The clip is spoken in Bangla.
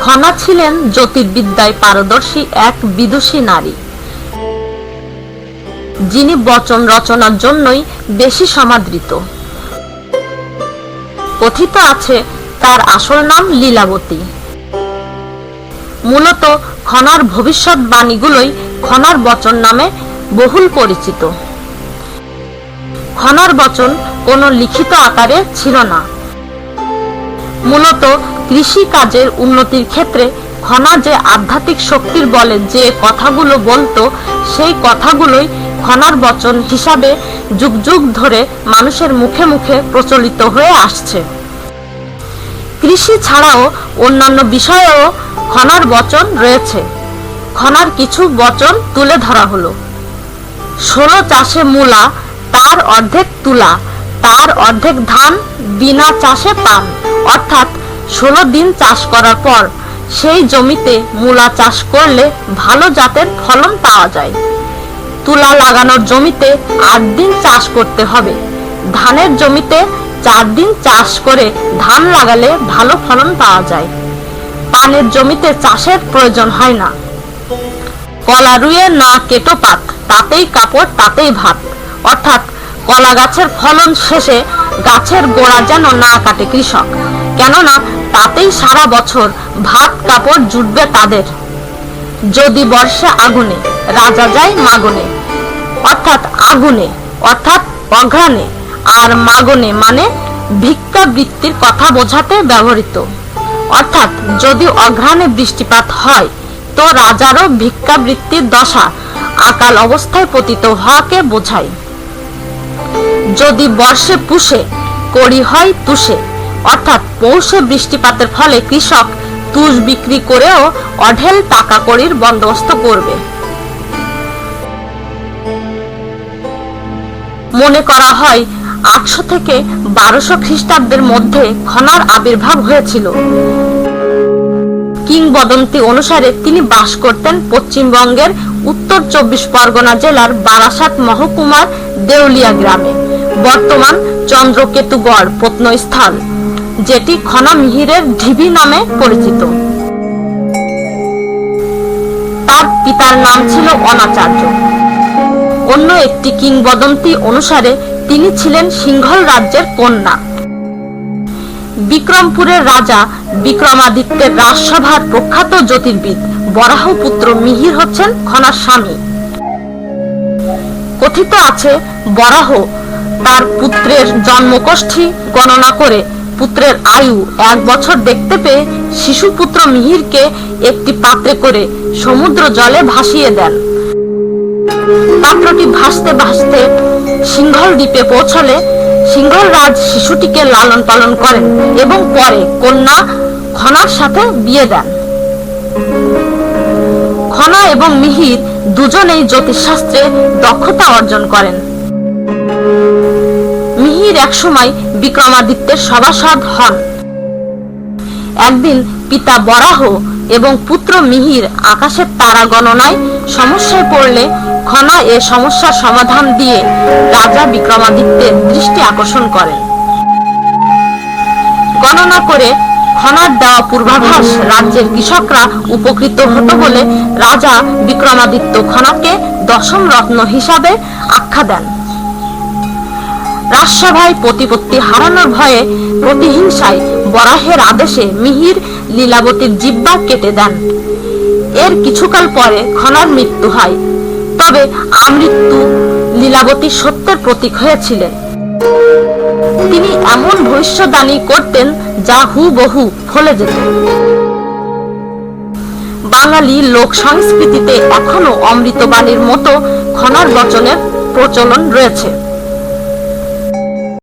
খনা ছিলেন জ্যোতির্বিদ্যায় পারদর্শী এক বিদুষী নারী। যিনি বচন রচনার জন্যই বেশি সমাদৃত। কথিত আছে তার আসল নাম লীলাবতী। মূলত খনার ভবিষ্যৎবাণীগুলোই খনার বচন নামে বহুল পরিচিত। খনার বচন কোনো লিখিত আকারে ছিল না। মূলত কৃষি কাজের উন্নতির ক্ষেত্রে খনা যে আধ্যাত্মিক শক্তির বলে যে কথাগুলো বলতো, সেই কথাগুলোই খনার বচন হিসাবে যুগ যুগ ধরে মানুষের মুখে মুখে প্রচলিত হয়ে আসছে। কৃষি ছাড়াও অন্যান্য বিষয়েও খনার বচন রয়েছে। খনার কিছু বচন তুলে ধরা হলো। ষোলো চাষে মূলা, তার অর্ধেক তুলা, তার অর্ধেক ধান, বিনা চাষে পান। অর্থাৎ ষোলো দিন চাষ করার পর সেই জমিতে মূলা চাষ করলে ভালো জাতের ফলন পাওয়া যায়। তুলা লাগানোর জমিতে আট দিন চাষ করতে হবে। ধানের জমিতে চার দিন চাষ করে ধান লাগালে ভালো ফলন পাওয়া যায়। পানের জমিতে চাষের প্রয়োজন হয় না। কলা রুয়ে না কেটো পাত, তাতেই কাপড়, তাতেই ভাত। অর্থাৎ কলা গাছের ফলন শেষে গাছের গোড়া যেন না কাটে কৃষক। কেননা তাতেই সারা বছর ভাত কাপড় জুটবে তাদের। যদি বর্ষে আগুনে, রাজা যায় মাগনে। অর্থাৎ আগুনে, অর্থাৎ অঘ্রাণে আর মাগনে মানে ভিক্ষা বৃত্তির কথা বোঝাতে ব্যবহৃত। অর্থাৎ যদি অঘ্রাণে বৃষ্টিপাত হয়, তো রাজারও ভিক্ষাবৃত্তির দশা আকাল অবস্থায় পতিত হওয়াকে বোঝায়। যদি বর্ষে পুষে করি হয় তুষে অর্থাৎ পৌষে বৃষ্টিপাতের ফলে কৃষক তুষ বিক্রি করেও অঢেল টাকা কড়ির বন্দোবস্ত করবে। মনে করা হয়, আটশো থেকে বারোশো খ্রিস্টাব্দের মধ্যে খনার আবির্ভাব হয়েছিল। কিংবদন্তি অনুসারে তিনি বাস করতেন পশ্চিমবঙ্গের উত্তর চব্বিশ পরগনা জেলার বারাসাত মহকুমার দেউলিয়া গ্রামে। বর্তমান চন্দ্রকেতুগড় প্রত্নস্থল। যেটি খনা মিহিরের ঢিবি নামে পরিচিত। তার পিতার নাম ছিল অনাচার্য। অন্য একটি কিংবদন্তি অনুসারে তিনি ছিলেন সিংহল রাজ্যের কন্যা। বিক্রমপুরের রাজা বিক্রমাদিত্যের রাজসভার প্রখ্যাত জ্যোতির্বিদ বরাহপুত্র মিহির হচ্ছেন খনার স্বামী। কথিত আছে, বরাহ তার পুত্রের জন্মকোষ্ঠী গণনা করে পুত্রের আয়ু এক বছর দেখতে পেয়ে শিশুপুত্র মিহিরকে একটি পাত্রে করে সমুদ্র জলে ভাসিয়ে দেন। পাত্রটি ভাসতে ভাসতে সিংহল দ্বীপে পৌঁছলে সিংহল রাজ শিশুটিকে লালন পালন করেন এবং পরে কন্যা খনার সাথে বিয়ে দেন। খনা এবং মিহির দুজনেই জ্যোতিষশাস্ত্রে দক্ষতা অর্জন করেন। মিহির একসময় বিক্রমাদিত্যের সভাসদ হন। একদিন পিতা বরাহ এবং পুত্র মিহির আকাশের তারা গণনায় সমস্যায় পড়লে খনা এ সমস্যার সমাধান দিয়ে রাজা বিক্রমাদিত্যের দৃষ্টি আকর্ষণ করেন। গণনা করে খনার দেওয়া পূর্বাভাস রাজ্যের কৃষকরা উপকৃত হতো বলে রাজা বিক্রমাদিত্য খনাকে দশম রত্ন হিসাবে আখ্যা দেন। রাজসভায় প্রতিপত্তি হারানোর ভয়ে প্রতিহিংসায় বরাহের আদেশে মিহির লীলাবতীর জিব্বা কেটে দেন। এর কিছুকাল পরে খনার মৃত্যু হয়। তবে আমৃত্যু লীলাবতী সত্যের প্রতীক হয়েছিলেন তিনি এমন ভবিষ্যদ্বাণী করতেন যা হুবহু ফলে যেত। বাঙালি লোক সংস্কৃতিতে এখনও অমৃতবাণীর মতো খনার বচনের প্রচলন রয়েছে।